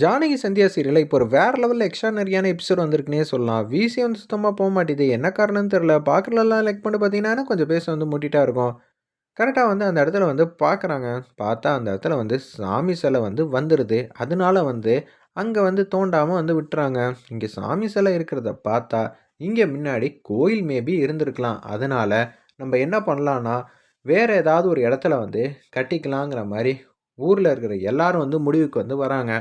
ஜானகி சந்தியா சீரியலில் இப்போ ஒரு வேறு லெவலில் எக்ஸ்ட்ரானரியான எபிசோட் வந்திருக்குனே சொல்லலாம். விசி வந்து சுத்தமாக போக மாட்டேது. என்ன காரணம்னு தெரில பார்க்குறலாம் லைக் பண்ணி பார்த்தீங்கன்னா கொஞ்சம் பேச வந்து முட்டிட்டா இருக்கும். கரெக்டாக வந்து அந்த இடத்துல வந்து பார்க்குறாங்க. பார்த்தா அந்த இடத்துல வந்து சாமி சிலை வந்து வந்துடுது அதனால வந்து அங்கே வந்து தோண்டாமல் வந்து விட்டுறாங்க. இங்கே சாமி சிலை இருக்கிறத பார்த்தா இங்கே முன்னாடி கோயில் மேபி இருந்திருக்கலாம். அதனால் நம்ம என்ன பண்ணலான்னா வேறு ஏதாவது ஒரு இடத்துல வந்து கட்டிக்கலாங்கிற மாதிரி ஊரில் இருக்கிற எல்லாரும் வந்து முடிவுக்கு வந்து வராங்க.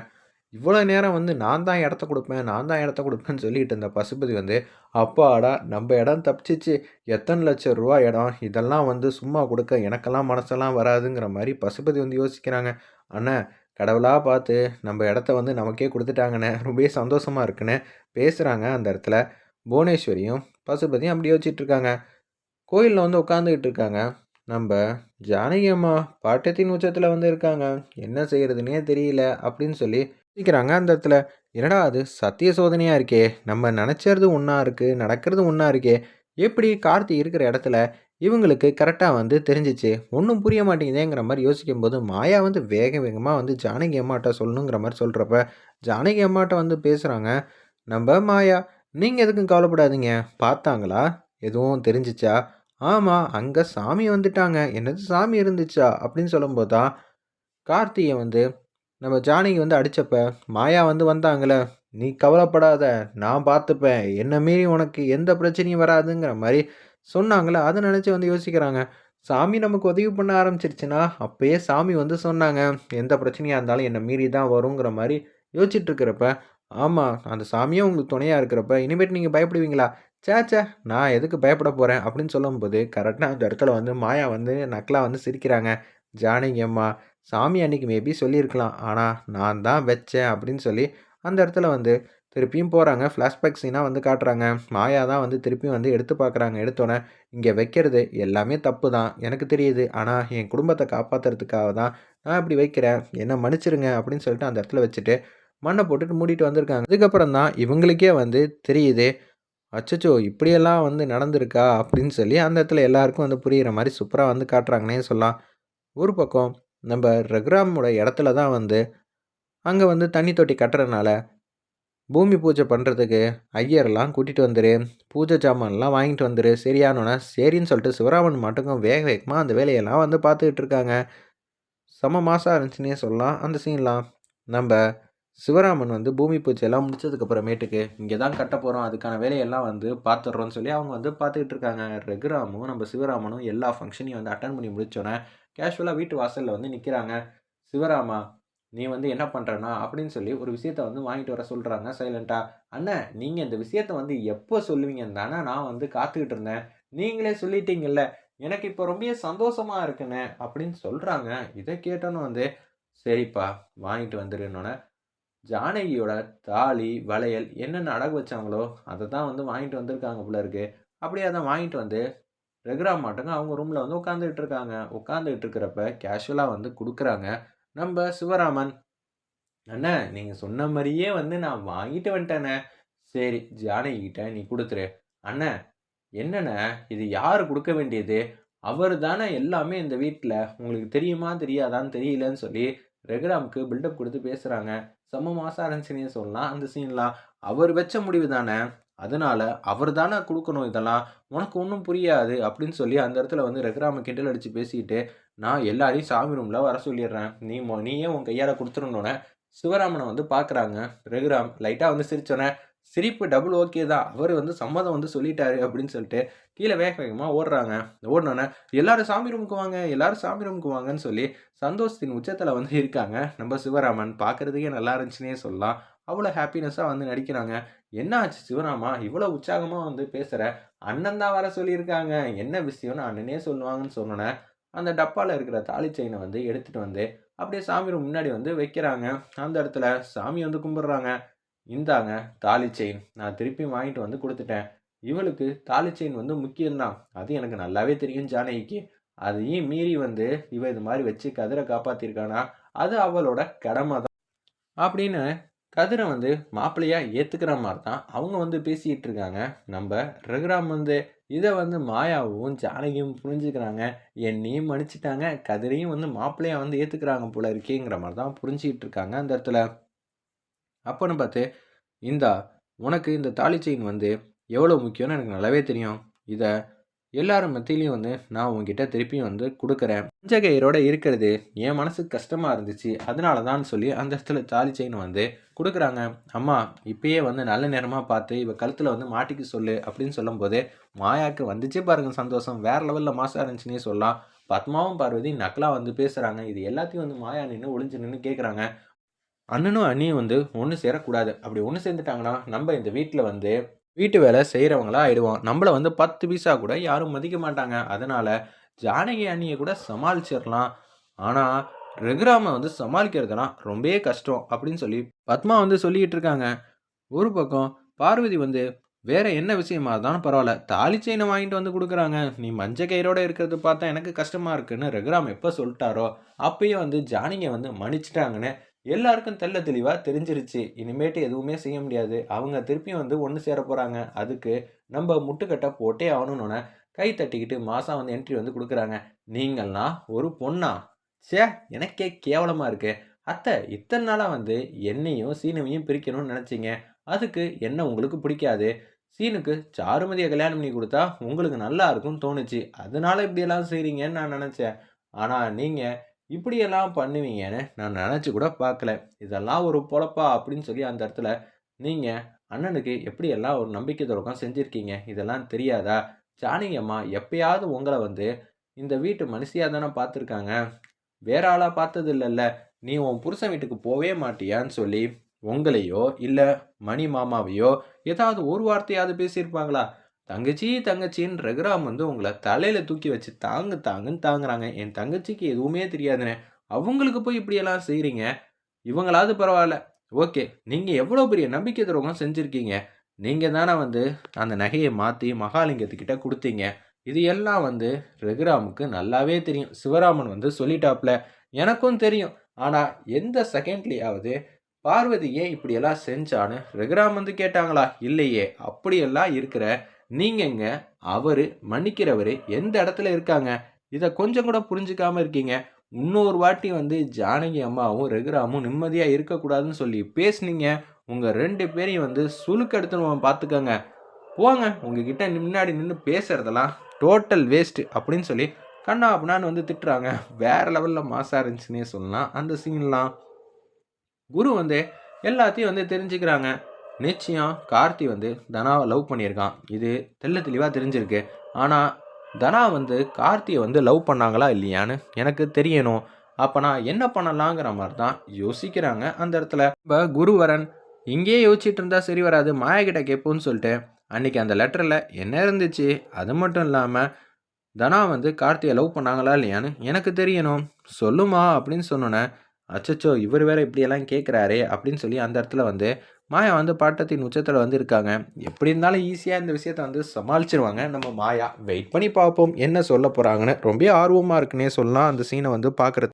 இவ்வளோ நேரம் வந்து நான் தான் இடத்த கொடுப்பேன் நான் தான் இடத்த கொடுப்பேன்னு சொல்லிட்டு இருந்த பசுபதி வந்து அப்பாடா நம்ம இடம் தப்பிச்சிச்சு. எத்தனை லட்சம் ரூபா இடம்? இதெல்லாம் வந்து சும்மா கொடுக்க எனக்கெல்லாம் மனசெல்லாம் வராதுங்கிற மாதிரி பசுபதி வந்து யோசிக்கிறாங்க. அண்ணா கடவுளாக பார்த்து நம்ம இடத்த வந்து நமக்கே கொடுத்துட்டாங்கண்ணே. ரொம்ப சந்தோஷமாக இருக்குன்னு பேசுகிறாங்க அந்த இடத்துல. புவனேஸ்வரியும் பசுபதியும் அப்படி யோசிச்சுட்டு இருக்காங்க. கோயிலில் வந்து உட்காந்துக்கிட்டு இருக்காங்க. நம்ம ஜானகி அம்மா பாட்டத்தின் உச்சத்தில் வந்து இருக்காங்க. என்ன செய்கிறதுனே தெரியல அப்படின்னு சொல்லி யோசிக்கிறாங்க அந்த இடத்துல என்னடா அது? சத்திய சோதனையாக இருக்கே. நம்ம நினச்சது ஒன்றா இருக்குது நடக்கிறது ஒன்றா இருக்கே. எப்படி கார்த்தி இருக்கிற இடத்துல இவங்களுக்கு கரெக்டாக வந்து தெரிஞ்சிச்சு? ஒன்றும் புரிய மாட்டேங்குதேங்கிற மாதிரி யோசிக்கும் போது மாயா வந்து வேக வேகமாக வந்து ஜானகி அம்மாட்ட சொல்லணுங்கிற மாதிரி சொல்கிறப்ப ஜானகி அம்மாட்ட வந்து பேசுகிறாங்க நம்ம மாயா நீங்கள் எதுக்கும் கவலைப்படாதீங்க. பார்த்தாங்களா? எதுவும் தெரிஞ்சிச்சா? ஆமாம் அங்கே சாமி வந்துட்டாங்க. என்னது சாமி இருந்துச்சா? அப்படின்னு சொல்லும்போது தான் கார்த்தியை வந்து நம்ம ஜானகி வந்து அடித்தப்ப மாயா வந்து வந்தாங்களே நீ கவலைப்படாத நான் பார்த்துப்பேன் என்ன மீறி உனக்கு எந்த பிரச்சனையும் வராதுங்கிற மாதிரி சொன்னாங்களே அதை நினச்சி வந்து யோசிக்கிறாங்க. சாமி நமக்கு உதவி பண்ண ஆரம்பிச்சிருச்சுன்னா அப்போயே சாமி வந்து சொன்னாங்க எந்த பிரச்சனையாக இருந்தாலும் என்னை மீறி தான் வருங்கிற மாதிரி யோசிச்சுட்ருக்கிறப்ப ஆமாம் அந்த சாமியும் உங்களுக்கு துணையாக இருக்கிறப்ப இனிமேட்டு நீங்கள் பயப்படுவீங்களா? சேச்சே நான் எதுக்கு பயப்பட போகிறேன் அப்படின்னு சொல்லும்போது கரெக்டாக அந்த இடத்துல வந்து மாயா வந்து நக்கலாக வந்து சிரிக்கிறாங்க. ஜானகி அம்மா சாமி அன்னைக்கு மேபி சொல்லியிருக்கலாம். ஆனால் நான் தான் வச்சேன் அப்படின்னு சொல்லி அந்த இடத்துல வந்து திருப்பியும் போகிறாங்க ஃப்ளாஷ்பேக் சீனாக வந்து காட்டுறாங்க. மாயா தான் வந்து திருப்பியும் வந்து எடுத்து பார்க்குறாங்க. எடுத்தோன்னே இங்கே வைக்கிறது எல்லாமே தப்பு தான். எனக்கு தெரியுது. ஆனால் என் குடும்பத்தை காப்பாற்றுறதுக்காக தான் நான் இப்படி வைக்கிறேன். என்ன மன்னிச்சிருங்க அப்படின்னு சொல்லிட்டு அந்த இடத்துல வச்சுட்டு மண்ணை போட்டுட்டு மூடிட்டு வந்திருக்காங்க. அதுக்கப்புறம் தான் இவங்களுக்கே வந்து தெரியுது அச்சச்சோ இப்படியெல்லாம் வந்து நடந்திருக்கா அப்படின்னு சொல்லி அந்த இடத்துல எல்லாருக்கும் வந்து புரிகிற மாதிரி சூப்பராக வந்து காட்டுறாங்கன்னே சொல்லலாம். ஒரு பக்கம் நம்ம ரகுராமோட இடத்துல தான் வந்து அங்கே வந்து தண்ணி தொட்டி கட்டுறதுனால பூமி பூஜை பண்ணுறதுக்கு ஐயர்லாம் கூட்டிகிட்டு வந்துரு பூஜை ஜாமான்லாம் வாங்கிட்டு வந்துரு சரியானோன்னா சரின்னு சொல்லிட்டு சிவராமன் மட்டுக்கும் வேக வேகமாக அந்த வேலையெல்லாம் வந்து பார்த்துக்கிட்டு இருக்காங்க. செம மாதம் இருந்துச்சுன்னே சொல்லலாம். அந்த சீன்லாம் நம்ம சிவராமன் வந்து பூமி பூஜையெல்லாம் முடிச்சதுக்கப்புறமேட்டுக்கு இங்கே தான் கட்ட போகிறோம் அதுக்கான வேலையெல்லாம் வந்து பார்த்துட்றோன்னு சொல்லி அவங்க வந்து பார்த்துக்கிட்டு இருக்காங்க. ரகுராமும் நம்ம சிவராமனும் எல்லா ஃபங்க்ஷனையும் வந்து அட்டன் பண்ணி முடிச்சோன்னே கேஷுவலாக வீட்டு வாசலில் வந்து நிற்கிறாங்க சிவராமா நீ வந்து என்ன பண்ணுறனா அப்படின்னு சொல்லி ஒரு விஷயத்த வந்து வாங்கிட்டு வர சொல்கிறாங்க சைலண்ட்டாக அண்ணன் நீங்கள் இந்த விஷயத்த வந்து எப்போ சொல்லுவீங்கன்னு தானே நான் வந்து காத்துக்கிட்டு இருந்தேன். நீங்களே சொல்லிட்டீங்கல்ல எனக்கு இப்போ ரொம்ப சந்தோஷமாக இருக்குண்ணே அப்படின்னு சொல்கிறாங்க இதை கேட்டோன்னு வந்து சரிப்பா வாங்கிட்டு வந்துருன்னொன்னே ஜானகியோட தாலி வளையல் என்னென்ன அடகு வச்சாங்களோ அதை தான் வந்து வாங்கிட்டு வந்திருக்காங்க போல இருக்கு. அப்படியே அதை வாங்கிட்டு வந்து ரெகுரா மாட்டங்க அவங்க ரூமில் வந்து உட்காந்துக்கிட்டு இருக்காங்க. உட்காந்துக்கிட்டு இருக்கிறப்ப கேஷுவலாக வந்து கொடுக்குறாங்க. நம்ம சிவராமன் அண்ணா நீங்கள் சொன்ன மாதிரியே வந்து நான் வாங்கிட்டு வந்துட்டேண்ணே சரி ஜானகிட்ட நீ கொடுத்துரு. அண்ணா என்னண்ணே? இது யார் கொடுக்க வேண்டியது? அவர் தானே எல்லாமே இந்த வீட்டில் உங்களுக்கு தெரியுமா தெரியாதான்னு தெரியலன்னு சொல்லி ரெகுராமுக்கு பில்டப் கொடுத்து பேசுகிறாங்க செம்ம மாசம் இருந்துச்சுன்னே சொல்லலாம். அந்த சீன்லாம் அவர் வச்ச முடிவு தானே. அதனால அவர் தானே கொடுக்கணும் இதெல்லாம். உனக்கு ஒன்றும் புரியாது அப்படின்னு சொல்லி அந்த இடத்துல வந்து ரகுராம கிண்டல் அடித்து பேசிக்கிட்டு நான் எல்லாரையும் சாமி ரூமில் வர சொல்லிடுறேன். நீ நீயே உன் கையால் கொடுத்துருந்தோன்னே சிவராமனை வந்து பார்க்குறாங்க ரகுராம் லைட்டாக வந்து சிரிச்சோன்னே சிரிப்பு டபுள் ஓகே தான். அவர் வந்து சம்மதம் வந்து சொல்லிட்டாரு அப்படின்னு சொல்லிட்டு கீழே வேக வேகமாக ஓடுறாங்க. ஓடினோன்னே எல்லாரும் சாமி ரூமுக்கு வாங்க. எல்லாரும் சாமி ரூமுக்கு வாங்கன்னு சொல்லி சந்தோஷத்தின் உச்சத்தில் வந்து இருக்காங்க. நம்ம சிவராமன் பார்க்குறதுக்கே நல்லா இருந்துச்சுன்னே சொல்லலாம். அவ்வளோ ஹாப்பினஸ்ஸாக வந்து நடிக்கிறாங்க. என்ன ஆச்சு சிவராமா? இவ்வளோ உற்சாகமாக வந்து பேசுகிற அண்ணன் தான் வர சொல்லியிருக்காங்க. என்ன விஷயம்னு அண்ணனே சொல்லுவாங்கன்னு சொன்னோன்னே அந்த டப்பாவில் இருக்கிற தாலி செயினை வந்து எடுத்துகிட்டு வந்து அப்படியே சாமி முன்னாடி வந்து வைக்கிறாங்க. அந்த இடத்துல சாமி வந்து கும்பிட்றாங்க. இந்தாங்க தாலி செயின் நான் திருப்பி வாங்கிட்டு வந்து கொடுத்துட்டேன். இவளுக்கு தாலி செயின் வந்து முக்கியம்தான். அது எனக்கு நல்லாவே தெரியும் ஜானகிக்கு. அதையும் மீறி வந்து இவ இது மாதிரி வச்சு கதிரை காப்பாற்றிருக்கானா அது அவளோட கடமை தான் அப்படின்னு கதிரை வந்து மாப்பிள்ளையா ஏற்றுக்கிற மாதிரி தான் அவங்க வந்து பேசிக்கிட்டு இருக்காங்க. நம்ம ரகுராம் வந்து இதை வந்து மாயாவும் ஜானகியும் புரிஞ்சுக்கிறாங்க. என்னையும் மன்னிச்சிட்டாங்க. கதிரையும் வந்து மாப்பிள்ளையா வந்து ஏத்துக்கிறாங்க போல இருக்கேங்கிற மாதிரி தான் புரிஞ்சுக்கிட்டு இருக்காங்க அந்த இடத்துல. அப்போன்னு பார்த்து இந்தா உனக்கு இந்த தாலி செயின் வந்து எவ்வளோ முக்கியம்னு எனக்கு நல்லாவே தெரியும். இதை எல்லாரும் மத்தியிலையும் வந்து நான் உங்ககிட்ட திருப்பியும் வந்து கொடுக்குறேன். பஞ்சகயிரோட இருக்கிறது என் மனசுக்கு கஷ்டமாக இருந்துச்சு. அதனால தான் சொல்லி அந்த இடத்துல தாலி செயின் வந்து கொடுக்குறாங்க. அம்மா இப்பயே வந்து நல்ல நேரமாக பார்த்து இவ கழுத்தில் வந்து மாட்டிக்க சொல்லு அப்படின்னு சொல்லும்போது மாயாவுக்கு வந்துச்சே பாருங்க சந்தோஷம். வேற லெவலில் மாசாக இருந்துச்சுன்னே சொல்லலாம். பத்மாவும் பார்வதி நக்கலாக வந்து பேசுகிறாங்க இது எல்லாத்தையும் வந்து மாயா நின்று ஒளிஞ்சு நின்று கேட்குறாங்க அண்ணனும் அண்ணியும் வந்து ஒன்று சேரக்கூடாது. அப்படி ஒன்று சேர்ந்துட்டாங்கன்னா நம்ம இந்த வீட்டில் வந்து வீட்டு வேலை செய்கிறவங்களா ஆயிடுவோம் நம்மளை வந்து பத்து பைசா கூட யாரும் மதிக்க மாட்டாங்க. அதனால் ஜானகி அண்ணியை கூட சமாளிச்சிடலாம் ஆனால் ரகுராமை வந்து சமாளிக்கிறதுனா ரொம்பவே கஷ்டம் அப்படின்னு சொல்லி பத்மா வந்து சொல்லிக்கிட்டு இருக்காங்க. ஒரு பக்கம் பார்வதி வந்து வேற என்ன விஷயமா இருந்தாலும் பரவாயில்ல தாலி செயினை வாங்கிட்டு வந்து கொடுக்குறாங்க. நீ மஞ்ச கயிறோட இருக்கிறது பார்த்தா எனக்கு கஷ்டமா இருக்குன்னு ரகுராம் எப்போ சொல்லிட்டாரோ அப்பயே வந்து ஜானிங்க வந்து மன்னிச்சிட்டாங்கன்னு எல்லாருக்கும் தெள்ள தெளிவாக தெரிஞ்சிருச்சு. இனிமேட்டு எதுவுமே செய்ய முடியாது. அவங்க திருப்பியும் வந்து ஒன்று சேர போகிறாங்க அதுக்கு நம்ம முட்டுக்கட்டை போட்டே ஆகணும்னு கை தட்டிக்கிட்டு மாதம் வந்து என்ட்ரி வந்து கொடுக்குறாங்க. நீங்கள்லாம் ஒரு பொண்ணா? சே எனக்கே கேவலமாக இருக்குது அத்தை இத்தனை நாளாக வந்து என்னையும் சீனவையும் பிரிக்கணும்னு நினச்சிங்க. அதுக்கு என்ன உங்களுக்கு பிடிக்காது? சீனுக்கு சாருமதியை கல்யாணம் பண்ணி கொடுத்தா உங்களுக்கு நல்லா இருக்கும்னு தோணுச்சு. அதனால இப்படியெல்லாம் செய்கிறீங்கன்னு நான் நினச்சேன். ஆனால் நீங்கள் இப்படியெல்லாம் பண்ணுவீங்கன்னு நான் நினச்சி கூட பார்க்கல. இதெல்லாம் ஒரு பொழப்பா அப்படின்னு சொல்லி அந்த இடத்துல நீங்கள் அண்ணனுக்கு எப்படியெல்லாம் ஒரு நம்பிக்கை துரோகம் செஞ்சுருக்கீங்க? இதெல்லாம் தெரியாதா? ஜானிங்கம்மா எப்பயாவது உங்களை வந்து இந்த வீட்டு மனுஷியாக தானே பார்த்துருக்காங்க. வேற ஆளாக பார்த்தது இல்லைல்ல நீ உன் புருஷன் வீட்டுக்கு போவே மாட்டியான்னு சொல்லி உங்களையோ இல்லை மணி மாமாவையோ ஏதாவது ஒரு வார்த்தையாவது பேசியிருப்பாங்களா? தங்கச்சி தங்கச்சின்னு ரகுராம் வந்து உங்களை தலையில் தூக்கி வச்சு தாங்கு தாங்குன்னு தாங்குறாங்க. என் தங்கச்சிக்கு எதுவுமே தெரியாதுனே. அவங்களுக்கு போய் இப்படியெல்லாம் செய்கிறீங்க இவங்களாவது பரவாயில்ல. ஓகே நீங்கள் எவ்வளோ பெரிய நம்பிக்கை துரோகம் செஞ்சுருக்கீங்க? நீங்கள் தானே வந்து அந்த நகையை மாற்றி மகாலிங்கத்துக்கிட்ட கொடுத்தீங்க. இது எல்லாம் வந்து ரகுராமுக்கு நல்லாவே தெரியும். சிவராமன் வந்து சொல்லிட்டாப்ல. எனக்கும் தெரியும். ஆனால் எந்த செகண்ட்லேயாவது பார்வதி ஏன் இப்படியெல்லாம் செஞ்சான்னு ரகுராம் வந்து கேட்டாங்களா? இல்லையே அப்படியெல்லாம் இருக்கிற நீங்கங்க அவர் மன்னிக்கிறவர் எந்த இடத்துல இருக்காங்க? இதை கொஞ்சம் கூட புரிஞ்சுக்காம இருக்கீங்க. இன்னொரு வாட்டி வந்து ஜானகி அம்மாவும் ரெகுராமும் நிம்மதியாக இருக்கக்கூடாதுன்னு சொல்லி பேசுனீங்க. உங்கள் ரெண்டு பேரையும் வந்து சுழுக்கெடுத்துன்னு பார்த்துக்கோங்க போங்க உங்ககிட்ட முன்னாடி நின்று பேசுறதெல்லாம் டோட்டல் வேஸ்ட்டு அப்படின்னு சொல்லி கண்ணா அப்படின்னான்னு வந்து திட்டுறாங்க. வேற லெவலில் மாசாக இருந்துச்சுன்னே சொல்லலாம். அந்த சீன்லாம் குரு வந்து எல்லாத்தையும் வந்து தெரிஞ்சுக்கிறாங்க. நிச்சயம் கார்த்தி வந்து தனாவை லவ் பண்ணியிருக்கான். இது தெல்ல தெளிவாக தெரிஞ்சிருக்கு. ஆனால் தனா வந்து கார்த்தியை வந்து லவ் பண்ணாங்களா இல்லையான்னு எனக்கு தெரியணும். அப்போ நான் என்ன பண்ணலாங்கிற மாதிரி தான் யோசிக்கிறாங்க அந்த இடத்துல. இப்போ குருவரன் இங்கேயே யோசிச்சுட்டு இருந்தால் சரி வராது மாயக்கிட்ட கேட்போன்னு சொல்லிட்டு அன்றைக்கி அந்த லெட்டரில் என்ன இருந்துச்சு? அது மட்டும் இல்லாமல் தனா வந்து கார்த்தியை லவ் பண்ணாங்களா இல்லையான்னு எனக்கு தெரியணும். சொல்லுமா அப்படின்னு சொன்னோன்னே அச்சச்சோ! இவர் வேற இப்படியெல்லாம் கேட்குறாரே அப்படின்னு சொல்லி அந்த இடத்துல வந்து மாயா வந்து பாட்டத்தின் உச்சத்தில் வந்து இருக்காங்க. எப்படி இருந்தாலும் ஈஸியாக இந்த விஷயத்த வந்து சமாளிச்சிருவாங்க. நம்ம மாயா வெயிட் பண்ணி பார்ப்போம் என்ன சொல்ல போகிறாங்கன்னு ரொம்ப ஆர்வமாக இருக்குன்னே சொல்லலாம். அந்த சீனை வந்து பார்க்குறது